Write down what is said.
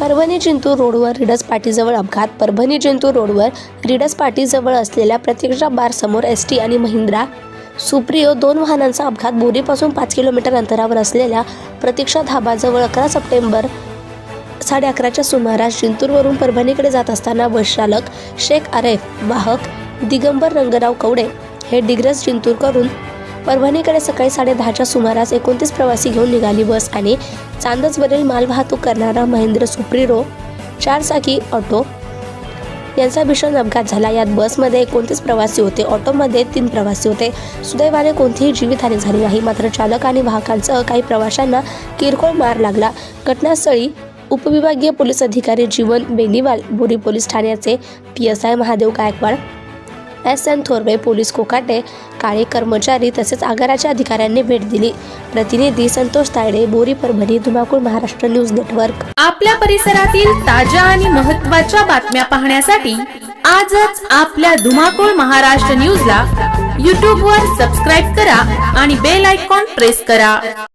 परभणी जिंतूर रोडवर रिडस पाटीजवळ अपघात. परभणी जिंतूर रोडवर रिडस पाटीजवळ असलेल्या प्रतीक्षा बार समोर एस टी आणि महिंद्रा सुप्रियो दोन वाहनांचा अपघात. बोरीपासून पाच किलोमीटर अंतरावर असलेल्या प्रतीक्षा धाबाजवळ अकरा सप्टेंबर साडे अकराच्या सुमारास जिंतूरवरून परभणीकडे जात असताना बसचालक शेख आरेफ वाहक दिगंबर रंगराव कवडे हे डिग्रस जिंतूर करून परभणीकडे सकाळी साडे दहाच्या सुमारास एकोणतीस प्रवासी घेऊन निघाली बस आणि चांदसवरील मालवाहतूक करणारा महेंद्र सुप्रिरो चारचाकी ऑटो यांचा भीषण अपघात झाला. यात बसमध्ये एकोणतीस प्रवासी होते ऑटोमध्ये तीन प्रवासी होते. सुदैवाने कोणतीही जीवितहानी झाली नाही मात्र चालक आणि वाहकांसह काही प्रवाशांना किरकोळ मार लागला. घटनास्थळी उपविभागीय पोलीस अधिकारी जीवन बेनीवाल बोरी पोलीस ठाण्याचे P S I Mahadev Gaikwad S N Thorve police Kokate Kale कर्मचारी तसेच आगाराच्या अधिकाऱ्यांनी भेट दिली. प्रतिनिधी संतोष तायडे बोरी परभणी धुमाकूळ महाराष्ट्र न्यूज नेटवर्क. आपल्या परिसरातील ताज्या आणि महत्त्वाच्या बातम्या पाहण्यासाठी आजच आपल्या धुमाकूळ महाराष्ट्र न्यूजला यूट्यूबवर सबस्क्राईब करा आणि बेल आयकॉन प्रेस करा.